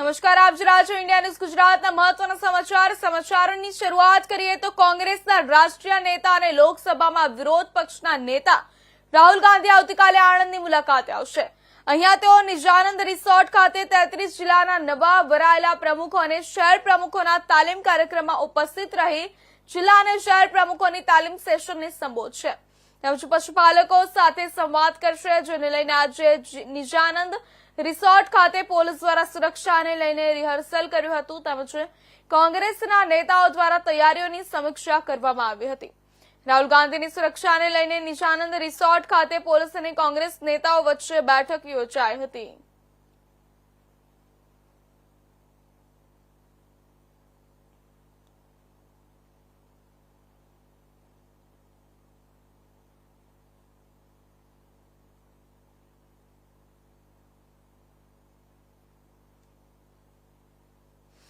નમસ્કાર, આપ જરા છો ઇન્ડિયા ન્યૂઝ ગુજરાતના મહત્વના સમાચાર. સમાચારોની શરૂઆત કરીએ તો કોંગ્રેસના રાષ્ટ્રીય નેતા અને લોકસભામાં વિરોધ પક્ષના નેતા રાહુલ ગાંધી આવતીકાલે આણંદની મુલાકાતે આવશે. અહીંયા તેઓ નિજાનંદ રિસોર્ટ ખાતે તેત્રીસ જિલ્લાના નવા વરાયેલા પ્રમુખો અને શહેર પ્રમુખોના તાલીમ કાર્યક્રમમાં ઉપસ્થિત રહી જિલ્લા અને શહેર પ્રમુખોની તાલીમ સેશનને સંબોધશે. તેમજ પશુપાલકો સાથે સંવાદ કરશે, જેને લઈને આજે નિજાનંદ રિસોર્ટ ખાતે પોલીસ દ્વારા સુરક્ષાને લઈને રિહર્સલ કર્યું હતું. તેમજ કોંગ્રેસના નેતાઓ દ્વારા તૈયારીઓની સમીક્ષા કરવામાં આવી હતી. રાહુલ ગાંધીની સુરક્ષાને લઈને નિશાનંદ રિસોર્ટ ખાતે પોલીસ અને કોંગ્રેસ નેતાઓ વચ્ચે બેઠક યોજાઈ હતી.